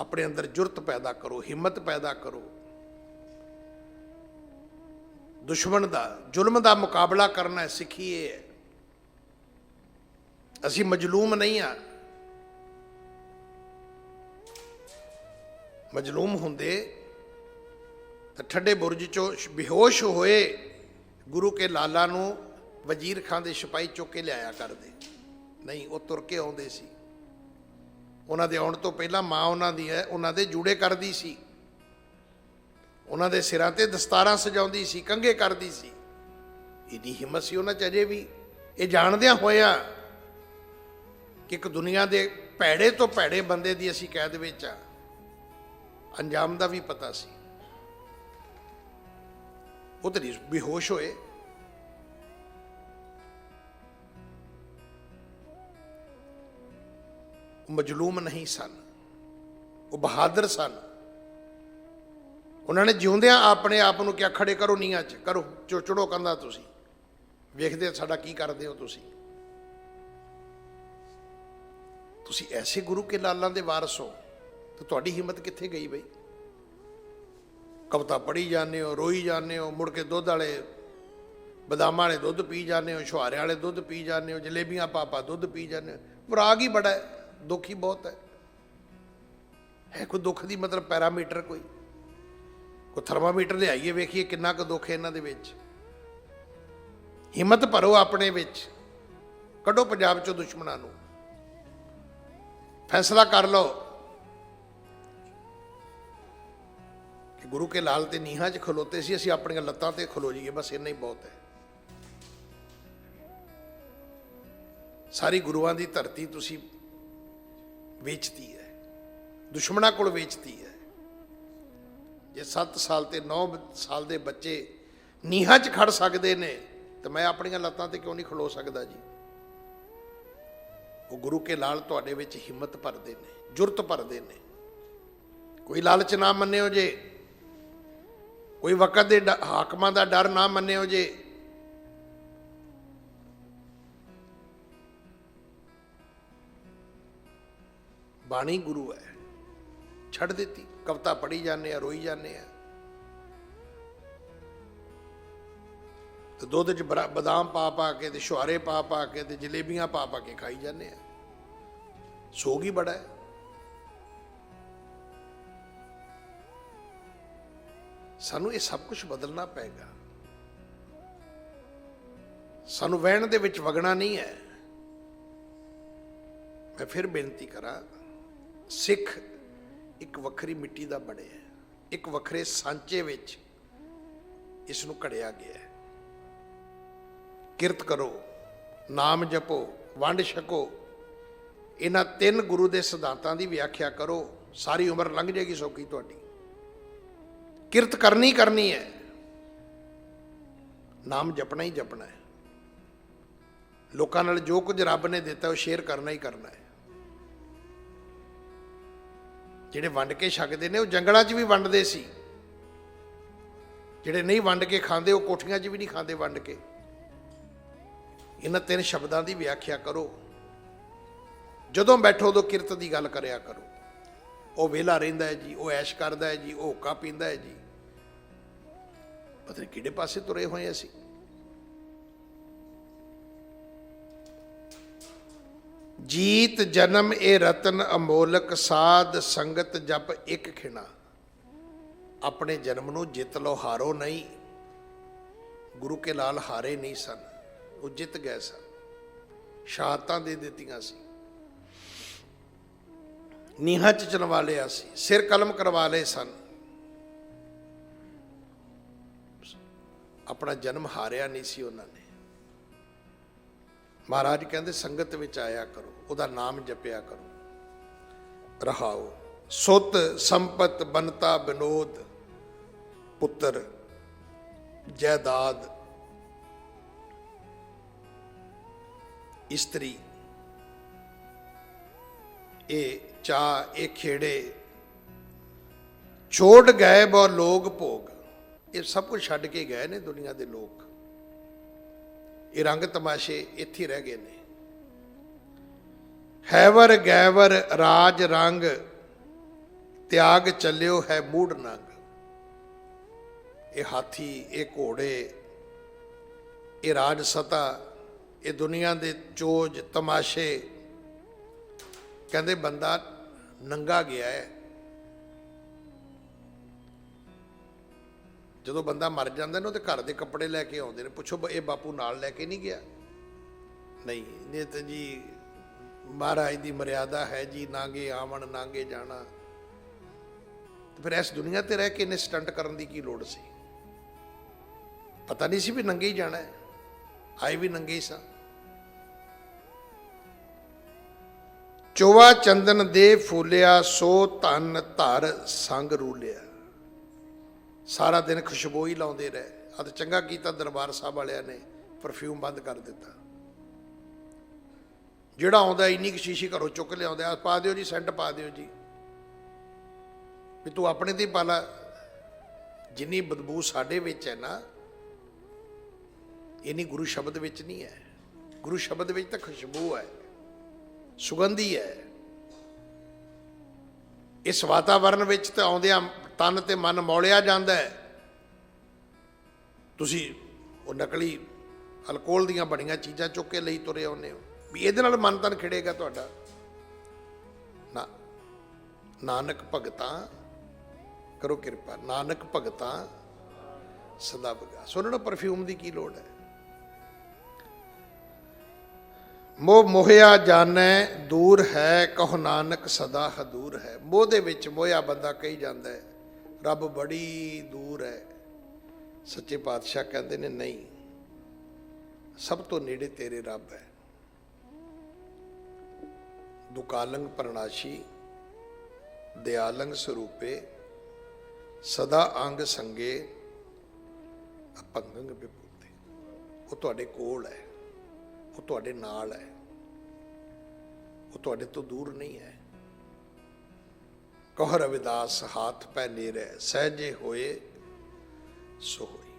ਆਪਣੇ ਅੰਦਰ ਜੁਰਤ ਪੈਦਾ ਕਰੋ, ਹਿੰਮਤ ਪੈਦਾ ਕਰੋ। ਦੁਸ਼ਮਣ ਦਾ, ਜ਼ੁਲਮ ਦਾ ਮੁਕਾਬਲਾ ਕਰਨਾ ਸਿੱਖੀਏ ਹੈ। ਅਸੀਂ ਮਜਲੂਮ ਨਹੀਂ ਆ। ਮਜਲੂਮ ਹੁੰਦੇ ਤਾਂ ਠੱਡੇ ਬੁਰਜ ਚੋਂ ਬੇਹੋਸ਼ ਹੋਏ ਗੁਰੂ ਕੇ ਲਾਲਾ ਨੂੰ ਵਜ਼ੀਰ ਖਾਨ ਦੇ ਸਿਪਾਹੀ ਚੁੱਕ ਕੇ ਲਿਆਇਆ ਕਰਦੇ। ਨਹੀਂ, ਉਹ ਤੁਰ ਕੇ ਆਉਂਦੇ ਸੀ। ਉਹਨਾਂ ਦੇ ਆਉਣ ਤੋਂ ਪਹਿਲਾਂ ਮਾਂ ਉਹਨਾਂ ਦੀ ਹੈ, ਉਹਨਾਂ ਦੇ ਜੂੜੇ ਕਰਦੀ ਸੀ। ਉਹਨਾਂ ਦੇ ਸਿਰਾਂ ਤੇ ਦਸਤਾਰਾਂ ਸਜਾਉਂਦੀ ਸੀ, ਕੰਘੇ ਕਰਦੀ ਸੀ। ਇਹਦੀ ਹਿੰਮਤ ਸੀ ਉਹਨਾਂ ਚ ਅਜੇ ਵੀ। ਇਹ ਜਾਣਦਿਆਂ ਹੋਇਆ ਕਿ ਇੱਕ ਦੁਨੀਆ ਦੇ ਭੈੜੇ ਤੋਂ ਭੈੜੇ ਬੰਦੇ ਦੀ ਅਸੀਂ ਕੈਦ ਵਿੱਚ ਆ। ਅੰਜਾਮ ਦਾ ਵੀ ਪਤਾ ਸੀ। ਉਹ ਤੇ ਨਹੀਂ ਬੇਹੋਸ਼ ਹੋਏ। ਮਜਲੂਮ ਨਹੀਂ ਸਨ। ਉਹ ਬਹਾਦਰ ਸਨ। ਉਹਨਾਂ ਨੇ ਜਿਉਂਦਿਆਂ ਆਪਣੇ ਆਪ ਨੂੰ ਕਿਹਾ, ਖੜੇ ਕਰੋ ਨੀਆਂ 'ਚ, ਕਰੋ, ਚੁ- ਚੁੜੋ ਕੰਦਾ ਤੁਸੀਂ। ਵੇਖਦੇ ਆ ਸਾਡਾ ਕੀ ਕਰਦੇ ਹੋ ਤੁਸੀਂ। ਤੁਸੀਂ ਐਸੇ ਗੁਰੂ ਕੇ ਲਾਲਾਂ ਦੇ ਵਾਰਸ ਹੋ, ਤੇ ਤੁਹਾਡੀ ਹਿੰਮਤ ਕਿੱਥੇ ਗਈ ਬਈ? ਕਵਤਾ ਪੜੀ ਜਾਂਦੇ ਹੋ, ਰੋਈ ਜਾਂਦੇ ਹੋ, ਮੁੜ ਕੇ ਦੁੱਧ ਵਾਲੇ ਬਦਾਮਾਂ ਵਾਲੇ ਦੁੱਧ ਪੀ ਜਾਂਦੇ ਹੋ ਛੁਹਾਰੇ ਵਾਲੇ ਦੁੱਧ ਪੀ ਜਾਂਦੇ ਹੋ, ਜਲੇਬੀਆਂ, ਪਾਪਾ ਦੁੱਧ ਪੀ ਜਾਂਦੇ ਹੋ। ਰਾਗ ਹੀ ਬੜਾ ਹੈ। ਦੁੱਖ ਹੀ ਬਹੁਤ ਹੈ। ਹੈ ਕੋਈ ਦੁੱਖ ਦੀ ਮਤਲਬ ਪੈਰਾਮੀਟਰ ਕੋਈ? ਕੋਈ ਥਰਮਾਮੀਟਰ ਲਿਆਈਏ, ਵੇਖੀਏ ਕਿੰਨਾ ਕੁ ਦੁੱਖ ਹੈ ਇਹਨਾਂ ਦੇ ਵਿੱਚ। ਹਿੰਮਤ ਭਰੋ ਆਪਣੇ ਵਿੱਚ। ਕੱਢੋ ਪੰਜਾਬ ਚੋਂ ਦੁਸ਼ਮਣਾਂ ਨੂੰ। ਫੈਸਲਾ ਕਰ ਲਓ ਕਿ ਗੁਰੂ ਕੇ ਲਾਲ ਤੇ ਨੀਹਾਂ 'ਚ ਖਲੋਤੇ ਸੀ, ਅਸੀਂ ਆਪਣੀਆਂ ਲੱਤਾਂ ਤੇ ਖਲੋ ਜਾਈਏ, ਬਸ ਇੰਨਾ ਹੀ ਬਹੁਤ ਹੈ। ਸਾਰੀ ਗੁਰੂਆਂ ਦੀ ਧਰਤੀ ਤੁਸੀਂ ਵੇਚਤੀ ਹੈ। ਦੁਸ਼ਮਣਾਂ ਕੋਲ ਵੇਚਤੀ ਹੈ। ਜੇ 7 ਸਾਲ ਤੇ 9 ਸਾਲ ਦੇ ਬੱਚੇ ਨੀਹਾਂ 'ਚ ਖੜ ਸਕਦੇ ਨੇ, ਤਾਂ ਮੈਂ ਆਪਣੀਆਂ ਲੱਤਾਂ ਤੇ ਕਿਉਂ ਨਹੀਂ ਖਲੋ ਸਕਦਾ ਜੀ? ਉਹ ਗੁਰੂ ਕੇ ਲਾਲ ਤੁਹਾਡੇ ਵਿੱਚ ਹਿੰਮਤ ਭਰਦੇ ਨੇ, ਜੁਰਤ ਭਰਦੇ ਨੇ। ਕੋਈ ਲਾਲਚ ਨਾ ਮੰਨਿਓ ਜੇ। ਕੋਈ ਵਕਤ ਦੇ ਡ- ਹਾਕਮਾਂ ਦਾ ਡਰ ਨਾ ਮੰਨਿਓ ਜੇ। ਬਾਣੀ ਗੁਰੂ ਹੈ। ਛੱਡ ਦਿੱਤੀ। ਕਵਤਾ ਪੜੀ ਜਾਂਦੇ ਆ, ਰੋਈ ਜਾਂਦੇ ਆ। ਤੇ ਦੁੱਧ 'ਚ ਬਰਾ- ਬਦਾਮ ਪਾ ਪਾ ਕੇ ਤੇ ਛੁਹਾਰੇ ਪਾ ਪਾ ਕੇ ਤੇ ਜਲੇਬੀਆਂ ਪਾ ਪਾ ਕੇ ਖਾਈ ਜਾਂਦੇ ਆ। ਸੋਗ ਹੀ ਬੜਾ ਹੈ। ਸਾਨੂੰ ਇਹ ਸਭ ਕੁਝ ਬਦਲਣਾ ਪਏਗਾ। ਸਾਨੂੰ ਵਹਿਣ ਦੇ ਵਿੱਚ ਵਗਣਾ ਨਹੀਂ ਹੈ। ਮੈਂ ਫਿਰ ਬੇਨਤੀ ਕਰਾਂ ਸਿੱਖ ਇੱਕ ਵੱਖਰੀ ਮਿੱਟੀ ਦਾ ਬਣਿਆ ਹੈ, ਇੱਕ ਵੱਖਰੇ ਸਾਂਚੇ ਵਿੱਚ ਇਸ ਨੂੰ ਘੜਿਆ ਗਿਆ ਹੈ। ਕਿਰਤ ਕਰੋ, ਨਾਮ ਜਪੋ, ਵੰਡ ਛਕੋ। ਇਹਨਾਂ ਤਿੰਨ ਗੁਰੂ ਦੇ ਸਿਧਾਂਤਾਂ ਦੀ ਵਿਆਖਿਆ ਕਰੋ, ਸਾਰੀ ਉਮਰ ਲੰਘ ਜਾਏਗੀ ਸੌਖੀ ਤੁਹਾਡੀ। ਕਿਰਤ ਕਰਨੀ ਕਰਨੀ ਹੈ। ਨਾਮ ਜਪਣਾ ਹੀ ਜਪਣਾ ਹੈ। ਲੋਕਾਂ ਨਾਲ ਜੋ ਕੁਝ ਰੱਬ ਨੇ ਦਿੱਤਾ, ਉਹ ਸ਼ੇਅਰ ਕਰਨਾ ਹੀ ਕਰਨਾ ਹੈ। ਜਿਹੜੇ ਵੰਡ ਕੇ ਛਕਦੇ ਨੇ, ਉਹ ਜੰਗਲਾਂ 'ਚ ਵੀ ਵੰਡਦੇ ਸੀ। ਜਿਹੜੇ ਨਹੀਂ ਵੰਡ ਕੇ ਖਾਂਦੇ, ਉਹ ਕੋਠੀਆਂ 'ਚ ਵੀ ਨਹੀਂ ਖਾਂਦੇ ਵੰਡ ਕੇ। ਇਹਨਾਂ ਤਿੰਨ ਸ਼ਬਦਾਂ ਦੀ ਵਿਆਖਿਆ ਕਰੋ। ਜਦੋਂ ਬੈਠੋ, ਉਦੋਂ ਕਿਰਤ ਦੀ ਗੱਲ ਕਰਿਆ ਕਰੋ। ਉਹ ਵਿਹਲਾ ਰਹਿੰਦਾ ਹੈ ਜੀ, ਉਹ ਐਸ਼ ਕਰਦਾ ਹੈ ਜੀ, ਉਹ ਹੁੱਕਾ ਪੀਂਦਾ ਹੈ ਜੀ। ਪਤਾ ਨਹੀਂ ਕਿਹੜੇ ਪਾਸੇ ਤੁਰੇ ਹੋਏ ਅਸੀਂ। ਜੀਤ ਜਨਮ ਇਹ ਰਤਨ ਅਮੋਲਕ ਸਾਧ ਸੰਗਤ ਜਪ ਇੱਕ ਖਿਣਾ। ਆਪਣੇ ਜਨਮ ਨੂੰ ਜਿੱਤ ਲੋ ਹਾਰੋ ਨਹੀਂ। ਗੁਰੂ ਕੇ ਲਾਲ ਹਾਰੇ ਨਹੀਂ ਸਨ, ਉਹ ਜਿੱਤ ਗਏ ਸਨ। ਸ਼ਹਾਦਤਾਂ ਦੇ ਦਿੱਤੀਆਂ ਸੀ। ਨੀਹਾਂ ਚ ਚਨਵਾ ਲਿਆ ਸੀ, ਸਿਰ ਕਲਮ ਕਰਵਾ ਲਏ ਸਨ। ਆਪਣਾ ਜਨਮ ਹਾਰਿਆ ਨਹੀਂ ਸੀ ਉਹਨਾਂ ਨੇ। ਮਹਾਰਾਜ ਕਹਿੰਦੇ, ਸੰਗਤ ਵਿੱਚ ਆਇਆ ਕਰੋ, ਉਹਦਾ ਨਾਮ ਜਪਿਆ ਕਰੋ। ਰਹਾਓ। ਸੁੱਤ ਸੰਪਤ ਬਨਤਾ ਬਿਨੋਦ, ਪੁੱਤਰ ਜਾਇਦਾਦ ਇਸਤਰੀ, ਇਹ ਚਾ ਇਹ ਖੇੜੇ, ਛੋੜ ਗਏ ਬੋ ਲੋਗ ਭੋਗ। ਇਹ ਸਭ ਕੁਝ ਛੱਡ ਕੇ ਗਏ ਨੇ ਦੁਨੀਆ ਦੇ ਲੋਕ। ਇਹ ਰੰਗ ਤਮਾਸ਼ੇ ਇੱਥੇ ਰਹਿ ਗਏ ਨੇ। ਹੈਵਰ ਗੈਵਰ ਰਾਜ ਰੰਗ, ਤਿਆਗ ਚੱਲਿਓ ਹੈ ਮੂੜ ਨੰਗ। ਇਹ ਹਾਥੀ, ਇਹ ਘੋੜੇ, ਇਹ ਰਾਜ ਸਤਾ, ਇਹ ਦੁਨੀਆ ਦੇ ਚੋਜ ਤਮਾਸ਼ੇ। ਕਹਿੰਦੇ ਬੰਦਾ ਨੰਗਾ ਗਿਆ ਹੈ। ਜਦੋਂ ਬੰਦਾ ਮਰ ਜਾਂਦਾ ਨਾ, ਉਹਦੇ ਘਰ ਦੇ ਕੱਪੜੇ ਲੈ ਕੇ ਆਉਂਦੇ ਨੇ। ਪੁੱਛੋ, ਇਹ ਬਾਪੂ ਨਾਲ ਲੈ ਕੇ ਨਹੀਂ ਗਿਆ? ਨਹੀਂ, ਇਹ ਤਾਂ ਜੀ ਮਹਾਰਾਜ ਦੀ ਮਰਿਆਦਾ ਹੈ ਜੀ ਨਾਂਗੇ ਆਵਣ ਨਾਂਗੇ ਜਾਣਾ। ਤੇ ਫਿਰ ਇਸ ਦੁਨੀਆ ਤੇ ਰਹਿ ਕੇ ਇਹਨੇ ਸਟੰਟ ਕਰਨ ਦੀ ਕੀ ਲੋੜ ਸੀ? ਪਤਾ ਨਹੀਂ ਸੀ ਵੀ ਨੰਗੇ ਹੀ ਜਾਣਾ ਹੈ। ਆਏ ਵੀ ਨੰਗੇ ਹੀ ਸਾਂ। ਚੋਵਾ ਚੰਦਨ ਦੇ ਫੂਲਿਆ, ਸੋ ਧਨ ਧਰ ਸੰਗ ਰੂਲਿਆ। ਸਾਰਾ ਦਿਨ ਖੁਸ਼ਬੂ ਹੀ ਲਾਉਂਦੇ ਰਹੇ। ਆ ਚੰਗਾ ਕੀਤਾ ਦਰਬਾਰ ਸਾਹਿਬ ਵਾਲਿਆਂ ਨੇ ਪਰਫਿਊਮ ਬੰਦ ਕਰ ਦਿੱਤਾ। ਜਿਹੜਾ ਆਉਂਦਾ ਇੰਨੀ ਕੁ ਸ਼ੀਸ਼ੀ ਘਰੋਂ ਚੁੱਕ ਲਿਆਉਂਦਾ ਆ ਪਾ ਦਿਓ ਜੀ, ਸੈਂਟ ਪਾ ਦਿਓ ਜੀ। ਵੀ ਤੂੰ ਆਪਣੇ ਤੇ ਹੀ ਪਾ ਲਾ। ਜਿੰਨੀ ਬਦਬੂ ਸਾਡੇ ਵਿੱਚ ਹੈ ਨਾ, ਇਨੀ ਗੁਰੂ ਸ਼ਬਦ ਵਿੱਚ ਨਹੀਂ ਹੈ। ਗੁਰੂ ਸ਼ਬਦ ਵਿੱਚ ਤਾਂ ਖੁਸ਼ਬੂ ਹੈ, ਸੁਗੰਧੀ ਹੈ। ਇਸ ਵਾਤਾਵਰਣ ਵਿੱਚ ਤਾਂ ਆਉਂਦਿਆਂ ਤਨ ਤੇ ਮਨ ਮੌਲਿਆ ਜਾਂਦਾ ਹੈ। ਤੁਸੀਂ ਉਹ ਨਕਲੀ ਅਲਕੋਹਲ ਦੀਆਂ ਬਣੀਆਂ ਚੀਜ਼ਾਂ ਚੁੱਕ ਕੇ ਲਈ ਤੁਰੇ ਆਉਂਦੇ ਹੋ। ਵੀ ਇਹਦੇ ਨਾਲ ਮਨ ਤਨ ਖਿੜੇਗਾ ਤੁਹਾਡਾ। ਨਾ, ਨਾਨਕ ਭਗਤਾਂ ਕਰੋ ਕਿਰਪਾ, ਨਾਨਕ ਭਗਤਾਂ ਸਦਾ ਬਗਾ। ਸੁਣੋ ਪਰਫਿਊਮ ਦੀ ਕੀ ਲੋੜ ਹੈ? ਮੋਹ ਮੋਹਿਆ ਜਾਣੈ, ਦੂਰ ਹੈ, ਕਹੋ ਨਾਨਕ ਸਦਾ ਹਦੂਰ ਹੈ। ਮੋਹ ਦੇ ਵਿੱਚ ਮੋਹਿਆ ਬੰਦਾ ਕਹੀ ਜਾਂਦਾ ਹੈ। ਰੱਬ ਬੜੀ ਦੂਰ ਹੈ। ਸੱਚੇ ਪਾਤਸ਼ਾਹ ਕਹਿੰਦੇ ਨੇ, ਨਹੀਂ, ਸਭ ਤੋਂ ਨੇੜੇ ਤੇਰੇ ਰੱਬ ਹੈ। ਦੁਕਾਲੰਗ ਪ੍ਰਣਾਸ਼ੀ, ਦਿਆਲੰਗ ਸਰੂਪੇ, ਸਦਾ ਅੰਗ ਸੰਗੇ, ਅਪੰਗੰਗ ਵਿਭੂਤੇ। ਉਹ ਤੁਹਾਡੇ ਕੋਲ ਹੈ, ਉਹ ਤੁਹਾਡੇ ਨਾਲ ਹੈ, ਉਹ ਤੁਹਾਡੇ ਤੋਂ ਦੂਰ ਨਹੀਂ ਹੈ। ਕਹ ਰਵਿਦਾਸ ਹੱਥ ਪੈ ਨੇਰੇ ਸਹਜੇ ਹੋਏ ਸੋ ਹੋਈ